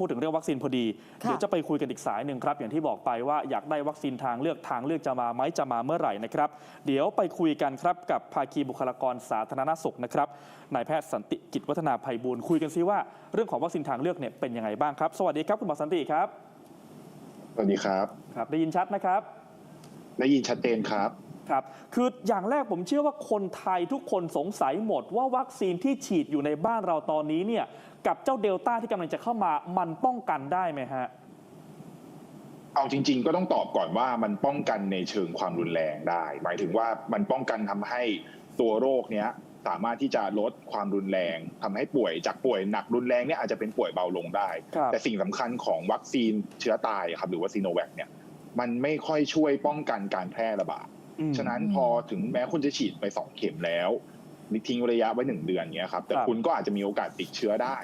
พูดถึงเรื่องวัคซีนพอดีค่ะเดี๋ยวจะไปคุยกันอีกสายหนึ่งครับ อย่างที่บอกไปว่าอยากได้วัคซีนทางเลือกทางเลือกจะมาไหมจะมาเมื่อไหร่นะครับ เดี๋ยวไปคุยกันครับกับภาคีบุคลากรสาธารณสุขนะครับนายแพทย์สันติกิจวัฒนาภัยบูลย์คุยกันซิว่าเรื่องของวัคซีนทางเลือกเนี่ยเป็นยังไงบ้างครับ สวัสดีครับคุณหมอสันติครับ สวัสดีครับ ครับ ได้ยินชัดนะครับ ได้ยินชัดเจนครับ ครับ คืออย่างแรกผมเชื่อว่าคนไทยทุกคนสงสัยหมดว่าวัคซีนที่ฉีดอยู่ในบ้านเราตอนนี้เนี่ยกับเจ้าเดลต้าที่กำลังจะเข้ามามันป้องกันได้ไหมฮะเอาจริง ๆ ก็ต้องตอบก่อนว่ามันป้องกันในเชิงความรุนแรงได้ หมายถึงว่ามันป้องกันทำให้ตัวโรคเนี้ยสามารถที่จะลดความรุนแรงทำให้ป่วยจากป่วยหนักรุนแรงเนี่ยอาจจะเป็นป่วยเบาลงได้ แต่สิ่งสำคัญของวัคซีนเชื้อตายครับหรือว่าซีโนแวคเนี่ยมันไม่ค่อยช่วยป้องกันการแพร่ระบาด ฉะนั้นพอถึงแม้คุณจะฉีดไปสองเข็มแล้วทิ้งระยะไว้หนึ่งเดือนเนี้ยครับ แต่ครับคุณก็อาจจะมีโอกาสติดเชื้อได้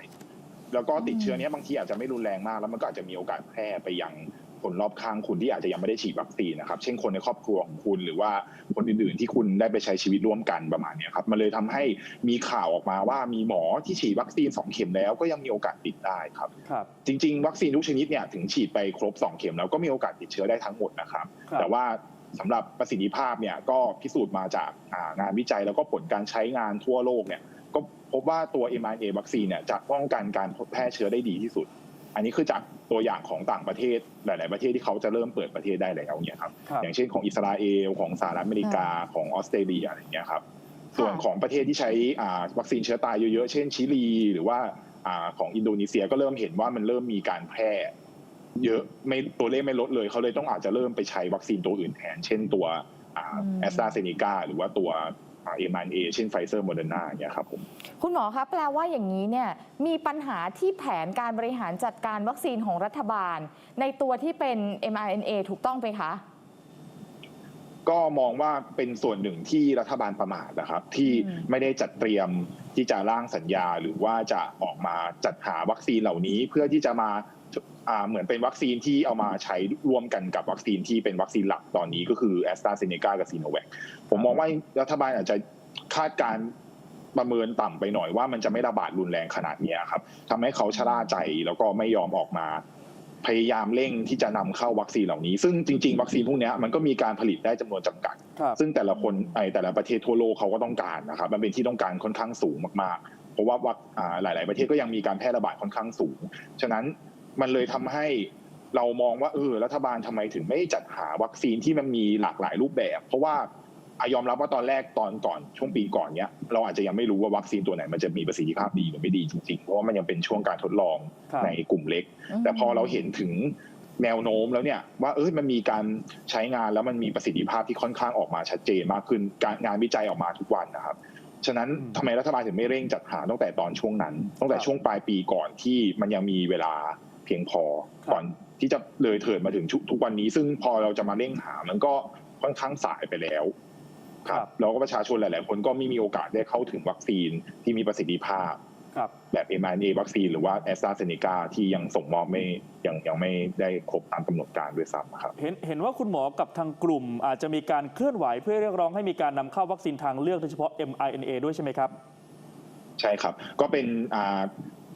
แล้วก็ติดเชื้อเนี้ยบางทีอาจจะไม่รุนแรงมาก แล้วมันก็อาจจะมีโอกาสแพร่ไปยังคนรอบข้างคุณที่อาจจะยังไม่ได้ฉีดวัคซีนนะครับ เช่นคนในครอบครัวของคุณหรือว่าคนอื่นๆที่คุณได้ไปใช้ชีวิตร่วมกันประมาณเนี้ยครับ มันเลยทำให้มีข่าวออกมาว่ามีหมอที่ฉีดวัคซีนสองเข็มแล้วก็ยังมีโอกาสติดได้ครับครับจริง ๆ วัคซีนทุกชนิดเนี่ยถึงฉีดไปครบ 2 เข็มแล้วก็มีโอกาสติดเชื้อได้ทั้งหมดนะครับครับแต่ว่า สำหรับประสิทธิภาพเนี่ยก็พิสูจน์มาจากอ่างานวิจัยแล้วก็ผลการใช้งานทั่วโลกเนี่ยก็พบว่าตัว mRNA วัคซีนเนี่ยจะป้องกันการแพร่เชื้อได้ดีที่สุด อันนี้คือจากตัวอย่างของต่างประเทศหลาย ๆ ประเทศที่เขาจะเริ่มเปิดประเทศได้แล้วเนี่ยครับครับอย่างเช่นของอิสราเอลของสหรัฐอเมริกาของออสเตรเลียอะไรอย่างเงี้ยครับส่วนของประเทศที่ใช้อ่าวัคซีนเชื้อตายเยอะ ๆ เช่นชิลี หรือว่าอ่าของอินโดนีเซียก็เริ่มเห็นว่ามันเริ่มมีการแพร่ เยอะไม่ตัวเลขไม่ลดเลย เขาเลยต้องอาจจะเริ่มไปใช้วัคซีนตัวอื่นแทน เช่นตัวอืมแอสตราเซเนกาหรือว่าตัวเอ็มอนเอเช่นไฟเซอร์โมเดอร์นาเนี่ยครับผมคุณหมอคะแปลว่าอย่างนี้เนี่ยมีปัญหาที่แผนการบริหารจัดการวัคซีนของรัฐบาล ในตัวที่เป็น mRNA ถูกต้องไหมคะ ก็มองว่าเป็นส่วนหนึ่งที่รัฐบาลประมาทนะครับ ที่อืมไม่ได้จัดเตรียมที่จะร่างสัญญาหรือว่าจะออกมาจัดหาวัคซีนเหล่านี้ เพื่อที่จะมาอ่า เหมือนเป็นวัคซีนที่เอามาใช้ร่วมกันกับวัคซีนที่เป็นวัคซีนหลักตอนนี้ก็คือแอสตราเซเนกากับซีโนแวคผมมองว่ารัฐบาลอาจจะคาดการณ์ประเมินต่ำไปหน่อยว่ามันจะไม่ระบาดรุนแรงขนาดเนี้ยครับทำให้เขาชะล่าใจแล้วก็ไม่ยอมออกมา พยายามเร่งที่จะนำเข้าวัคซีนเหล่านี้ ซึ่งจริง ๆ วัคซีนพวกเนี้ยมันก็มีการผลิตได้จำนวนจำกัดครับซึ่งแต่ละคนไอแต่ละประเทศทั่วโลกเขาก็ต้องการนะครับ มันเป็นที่ต้องการค่อนข้างสูงมากๆ เพราะว่าวัคอ่าหลาย ๆ ประเทศก็ยังมีการแพร่ระบาดค่อนข้างสูง ฉะนั้น มันเลยทำให้เรามองว่าเออรัฐบาลทำไมถึงไม่จัดหาวัคซีนที่มันมีหลากหลายรูปแบบ เพราะว่าอายอมรับว่าตอนแรกตอนก่อนช่วงปีก่อนเนี้ยเราอาจจะยังไม่รู้ว่าวัคซีนตัวไหนมันจะมีประสิทธิภาพดีหรือไม่ดีจริงๆเพราะว่ามันยังเป็นช่วงการทดลองครับในกลุ่มเล็ก แต่พอเราเห็นถึงแนวโน้มแล้วเนี่ยว่าเออมันมีการใช้งานแล้วมันมีประสิทธิภาพที่ค่อนข้างออกมาชัดเจนมากขึ้นการงานวิจัยออกมาทุกวันนะครับฉะนั้นอืมทำไมรัฐบาลถึงไม่เร่งจัดหาตั้งแต่ตอนช่วงนั้นตั้งแต่ครับช่วงปลายปีก่อนที่มันยังมีเวลา เพียงพอครับก่อนที่จะเลยเถิดมาถึงทุกวันนี้ ซึ่งพอเราจะมาเร่งหามันก็ค่อนข้างสายไปแล้ว ครับแล้วก็ประชาชนหลาย ๆ คนก็ไม่มีโอกาสได้เข้าถึงวัคซีนที่มีประสิทธิภาพครับแบบ mRNA วัคซีนหรือว่าแอสตราเซเนกาที่ยังส่งมอบไม่ยังยังไม่ได้ครบตามกำหนดการด้วยซ้ำครับเห็นเห็นว่าคุณหมอกับทางกลุ่มอาจจะมีการเคลื่อนไหวเพื่อเรียกร้องให้มีการนำเข้าวัคซีนทางเลือกโดยเฉพาะ mRNA ด้วยใช่ไหมครับ ใช่ครับ ก็เป็นอ่า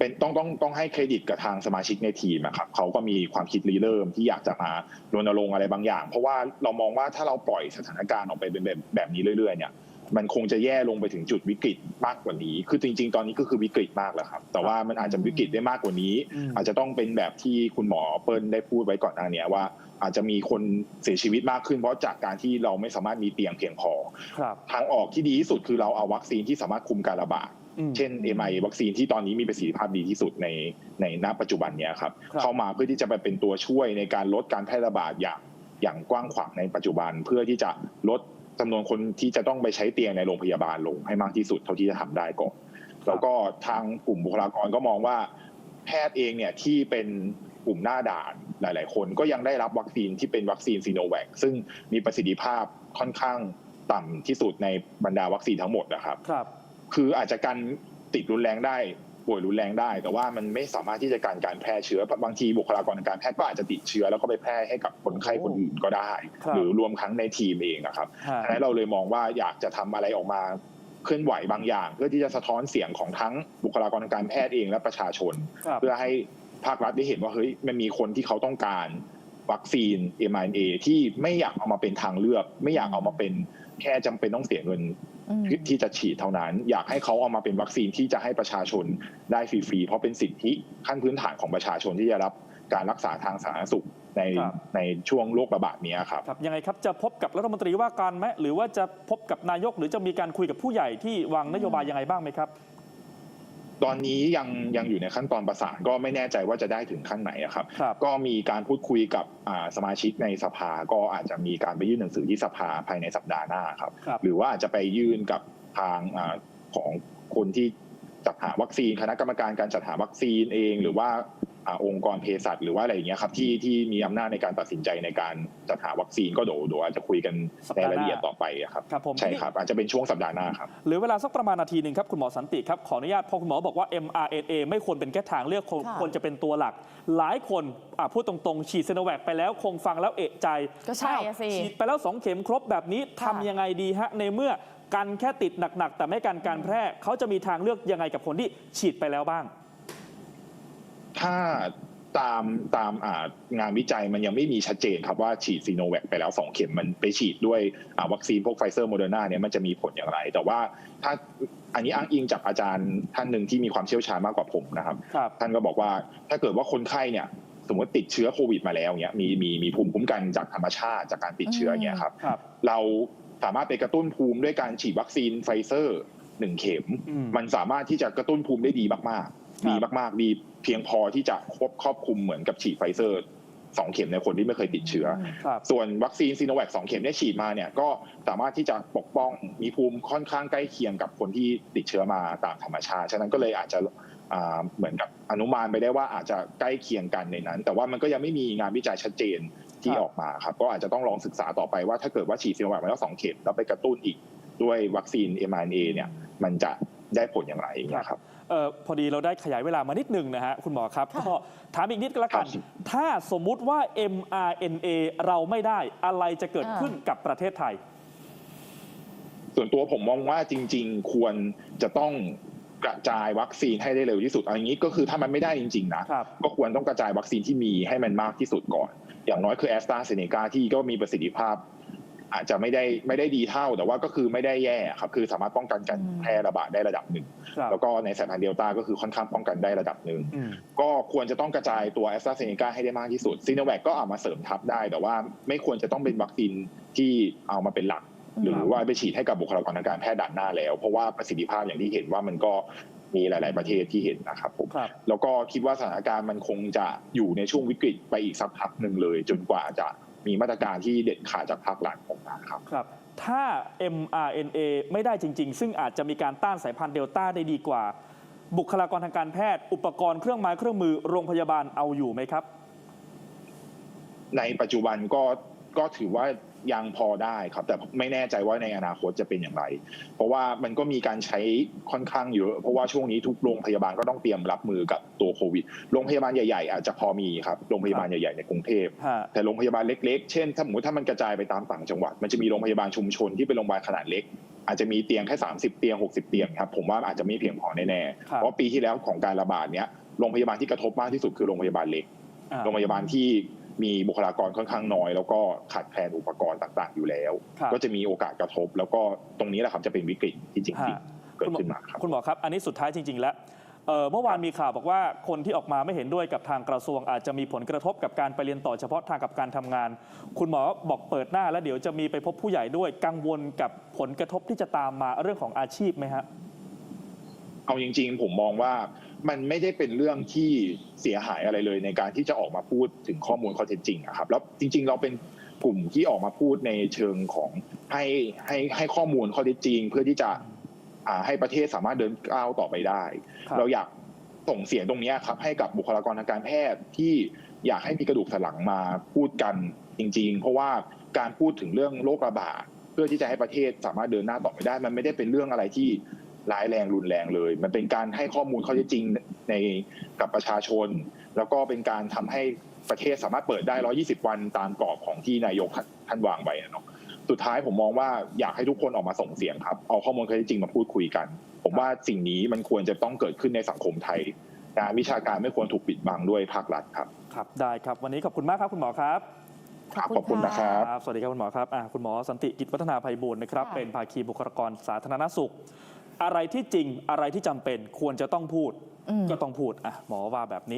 เป็นต้องต้องต้องให้เครดิตกับทางสมาชิกในทีมนะครับเขาก็มีความคิดรีเริ่มที่อยากจะมารณรงค์อะไรบางอย่าง เพราะว่าเรามองว่าถ้าเราปล่อยสถานการณ์ออกไปเป็นแบบแบบนี้เรื่อยๆเนี่ย มันคงจะแย่ลงไปถึงจุดวิกฤตมากกว่านี้ คือจริง ๆ ตอนนี้ก็คือวิกฤตมากแล้วครับ แต่ว่ามันอาจจะวิกฤตได้มากกว่านี้อืมอาจจะต้องเป็นแบบที่คุณหมอเปิ้ลได้พูดไว้ก่อนหน้านี้ว่า อาจจะมีคนเสียชีวิตมากขึ้นเพราะจากการที่เราไม่สามารถมีเตียงเพียงพอครับทางออกที่ดีที่สุดคือเราเอาวัคซีนที่สามารถคุมการระบาดอืมเช่น m i วัคซีนที่ตอนนี้มีประสิทธิภาพดีที่สุดในในณปัจจุบันเนี้ยครับครับเข้ามาเพื่อที่จะไปเป็นตัวช่วยในการลดการแพร่ระบาดอย่างอย่างกว้างขวางในปัจจุบันเพื่อที่จะลด จำนวนคนที่จะต้องไปใช้เตียงในโรงพยาบาลลงให้มากที่สุดเท่าที่จะทำได้ก่อนแล้วก็ทางกลุ่มบุคลากรก็มองว่า แพทย์เองเนี่ยที่เป็นกลุ่มหน้าด่านหลาย ๆ คนก็ยังได้รับวัคซีนที่เป็นวัคซีนซีโนแวคซึ่งมีประสิทธิภาพค่อนข้างต่ำที่สุดในบรรดาวัคซีนทั้งหมดนะครับครับ คืออาจจะกันติดรุนแรงได้ ป่วยรุนแรงได้ แต่ว่ามันไม่สามารถที่จะการการแพร่เชื้อบางทีบุคลากรทางการแพทย์ก็อาจจะติดเชื้อ แล้วก็ไปแพร่ให้กับคนไข้คนอื่นก็ได้ครับหรือรวมทั้งในทีมเองนะครับฮะดังนั้นเราเลยมองว่าอยากจะทำอะไรออกมาเคลื่อนไหวบางอย่าง เพื่อที่จะสะท้อนเสียงของทั้งบุคลากรทางการแพทย์เองและประชาชนครับเพื่อให้ภาครัฐได้เห็นว่าเฮ้ยมันมีคนที่เขาต้องการ วัคซีน mRNA ที่ไม่อยากเอามาเป็นทางเลือก ไม่อยากเอามาเป็นแค่จำเป็นต้องเสียเงินอืมที่จะฉีดเท่านั้น อยากให้เขาเอามาเป็นวัคซีนที่จะให้ประชาชนได้ฟรีๆ เพราะเป็นสิทธิขั้นพื้นฐานของประชาชนที่จะรับการรักษาทางสาธารณสุขในครับในช่วงโรคระบาดเนี้ยครับครับยังไงครับจะพบกับรัฐมนตรีว่าการไหมหรือว่าจะพบกับนายกหรือจะมีการคุยกับผู้ใหญ่ที่วางนโยบายยังไงบ้างไหมครับ ตอนนี้ยังยังอยู่ในขั้นตอนประสานก็ไม่แน่ใจว่าจะได้ถึงขั้นไหนอะครับครับ ก็มีการพูดคุยกับอ่าสมาชิกในสภาก็อาจจะมีการไปยื่นหนังสือที่สภาภายในสัปดาห์หน้าครับครับหรือว่าอาจจะไปยื่นกับทางอาของคนที่จัดหาวัคซีนคณะกรรมการการจัดหาวัคซีนเอง หรือว่า อาองค์กรเภสัชหรือว่าอะไรอย่างเงี้ยครับที่ที่มีอำนาจในการตัดสินใจในการจัดหาวัคซีนก็เดี๋ยวเดี๋ยวอาจจะคุยกันสัปในดาห์หน้ารายละเอียดต่อไปอะครับครับผมใช่ครับอาจจะเป็นช่วงสัปดาห์หน้าครับเหลือเวลาสักประมาณนาทีหนึ่งครับคุณหมอสันติครับขออนุญาตพอคุณหมอบอกว่า mRNA ไม่ควรเป็นแค่ทางเลือกควรค่ะควรจะเป็นตัวหลัก หลายคนอะพูดตรงๆ ฉีดซีโนแวคไปแล้วคงฟังแล้วเอะใจก็ใช่อะสิอ้าวฉีดไปแล้ว 2 เข็มครบแบบนี้ค่ะทำยังไงดีฮะในเมื่อกันแค่ติดหนักๆแต่ไม่กันการแพร่เขาจะมีทางเลือกยังไงกับคนที่ฉีดไปแล้วบ้าง ถ้าตามตามอ่างานวิจัยมันยังไม่มีชัดเจนครับว่าฉีดซีโนแวคไปแล้ว 2 เข็มมันไปฉีดด้วยอ่าวัคซีนพวกไฟเซอร์โมเดอร์นาเนี่ยมันจะมีผลอย่างไร แต่ว่าถ้าอันนี้อ้างอิงจากอาจารย์ท่านหนึ่งที่มีความเชี่ยวชาญมากกว่าผมนะครับครับท่านก็บอกว่าถ้าเกิดว่าคนไข้เนี่ยสมมติติดเชื้อโควิดมาแล้วเนี่ยมีมีมีภูมิคุ้มกันจากธรรมชาติจากการติดเชื้อเนี่ยครับครับเราสามารถไปกระตุ้นภูมิด้วยการฉีดวัคซีนไฟเซอร์หนึ่งเข็มอืมมันสามารถที่จะกระตุ้นภูมิได้ดีมากครับๆ ดีมากๆดีเพียงพอที่จะครอบครอบคลุมเหมือนกับฉีดไฟเซอร์สองเข็มในคนที่ไม่เคยติดเชื้ออครับส่วนวัคซีนซีโนแวคสองเข็มเนี่ยฉีดมาเนี่ยก็สามารถที่จะปกป้องมีภูมิค่อนข้างใกล้เคียงกับคนที่ติดเชื้อมาตามธรรมชาติ ฉะนั้นก็เลยอาจจะอ่าเหมือนกับอนุมานไปได้ว่าอาจจะใกล้เคียงกันในนั้น แต่ว่ามันก็ยังไม่มีงานวิจัยชัดเจนที่ครับออกมาครับ ก็อาจจะต้องลองศึกษาต่อไปว่าถ้าเกิดว่าฉีดซีโนแวคมาแล้วสองเข็มแล้วไปกระตุ้นอีกด้วยวัคซีน mRNA เนี่ยมันจะได้ผลอย่างไรอย่างเงี้ยครับ เออพอดีเราได้ขยายเวลามานิดหนึ่งนะฮะคุณหมอครับค่ะก็ถามอีกนิดก็แล้วกัน ครับถ้าสมมุติว่า mRNA เราไม่ได้อะไรจะเกิดขึ้นกับประเทศไทย ส่วนตัวผมมองว่าจริง ๆ ควรจะต้องกระจายวัคซีนให้ได้เร็วที่สุดเอันนี้ก็คือถ้ามันไม่ได้จริง ๆ นะ ครับ ก็ควรต้องกระจายวัคซีนที่มีให้มันมากที่สุดก่อน อย่างน้อยคือแอสตราเซเนกาที่ก็มีประสิทธิภาพ อาจจะไม่ได้ไม่ได้ดีเท่า แต่ว่าก็คือไม่ได้แย่ครับคือสามารถป้องกันการอืมแพร่ระบาดได้ระดับหนึ่งครับแล้วก็ในสายพันธุ์เดลต้าก็คือค่อนข้างป้องกันได้ระดับหนึ่งอืมก็ควรจะต้องกระจายตัวแอสตราเซเนกาให้ได้มากที่สุดซีโนแวคก็เอามาเสริมทับได้ แต่ว่าไม่ควรจะต้องเป็นวัคซีนที่เอามาเป็นหลัก หรือว่าไปฉีดให้กับบุคลากรทางการแพทย์ด่านหน้าแล้ว เพราะว่าประสิทธิภาพอย่างที่เห็นว่ามันก็มีหลาย ๆ ประเทศที่เห็นนะครับผมครับแล้วก็คิดว่าสถานการณ์มันคงจะอยู่ในช่วงวิกฤตไปอีกสักพักหนึ่งเลย จนกว่าจะ มีมาตรการที่เด็ดขาดจากภาครัฐออกมาครับครับ ถ้า mRNA ไม่ได้จริง ๆ ซึ่งอาจจะมีการต้านสายพันธุ์เดลต้าได้ดีกว่า บุคลากรทางการแพทย์ อุปกรณ์เครื่องไม้เครื่องมือโรงพยาบาลเอาอยู่ไหมครับ ในปัจจุบันก็ ก็ถือว่ายังพอได้ครับ แต่ไม่แน่ใจว่าในอนาคตจะเป็นอย่างไร เพราะว่ามันก็มีการใช้ค่อนข้างเยอะ เพราะว่าช่วงนี้ทุกโรงพยาบาลก็ต้องเตรียมรับมือกับตัวโควิด โรงพยาบาลใหญ่ๆอาจจะพอมีครับ โรงพยาบาลใหญ่ๆในกรุงเทพฮะแต่โรงพยาบาลเล็กๆ เช่น ถ้าสมมติถ้ามันกระจายไปตามต่างจังหวัด มันจะมีโรงพยาบาลชุมชนที่เป็นโรงพยาบาลขนาดเล็ก อาจจะมีเตียงแค่ 30 เตียง 60 เตียงครับ ผมว่าอาจจะไม่เพียงพอแน่ๆครับเพราะปีที่แล้วของการระบาดเนี้ย โรงพยาบาลที่กระทบมากที่สุดคือโรงพยาบาลเล็กอ่าโรงพยาบาลที่ มีบุคลากรค่อนข้างน้อย แล้วก็ขาดแคลนอุปกรณ์ต่างๆ อยู่แล้วครับก็จะมีโอกาสกระทบ แล้วก็ตรงนี้แหละครับจะเป็นวิกฤตที่จริงฮะๆเกิดขึ้นมาครับคุณหมอครับ อันนี้สุดท้ายจริง ๆ แล้วเอ่อเมื่อวานมีข่าวบอกว่าคนที่ออกมาไม่เห็นด้วยกับทางกระทรวงอาจจะมีผลกระทบกับการไปเรียนต่อเฉพาะทางกับการทำงาน คุณหมอบอกเปิดหน้าแล้วเดี๋ยวจะมีไปพบผู้ใหญ่ด้วยกังวลกับผลกระทบที่จะตามมาเรื่องของอาชีพไหมฮะเอาจริง ๆ ผมมองว่า มันไม่ได้เป็นเรื่องที่เสียหายอะไรเลยในการที่จะออกมาพูดถึงข้อมูลข้อเท็จจริงอะครับแล้วจริง ๆ เราเป็นกลุ่มที่ออกมาพูดในเชิงของให้ให้ให้ข้อมูลข้อเท็จจริง เพื่อที่จะอ่าให้ประเทศสามารถเดินก้าวต่อไปได้ครับเราอยากส่งเสียงตรงเนี้ยครับ ให้กับบุคลากรทางการแพทย์ที่อยากให้มีกระดูกสันหลังมาพูดกันจริง ๆ เพราะว่าการพูดถึงเรื่องโรคระบาดเพื่อที่จะให้ประเทศสามารถเดินหน้าต่อไปได้ มันไม่ได้เป็นเรื่องอะไรที่ ร้ายแรงรุนแรงเลย มันเป็นการให้ข้อมูลข้อเท็จจริงในกับประชาชน แล้วก็เป็นการทำให้ประเทศสามารถเปิดได้ 120 วันตามกรอบของที่นายกท่านวางไว้เนาะสุดท้ายผมมองว่าอยากให้ทุกคนออกมาส่งเสียงครับ เอาข้อมูลข้อเท็จจริงมาพูดคุยกัน ผมว่าสิ่งนี้มันควรจะต้องเกิดขึ้นในสังคมไทยนะวิชาการไม่ควรถูกปิดบังด้วยภาครัฐครับ ครับ ได้ครับ วันนี้ขอบคุณมากครับคุณหมอครับขอบคุณนะครับ สวัสดีครับคุณหมอครับคุณหมอสันติกิจวัฒนาภัยบูรณ์นะครับ เป็นภาคีบุคลากรสาธารณสุข อะไรที่จริงอะไรที่จำเป็นควรจะต้องพูด ก็ต้องพูดอะหมอว่าแบบนี้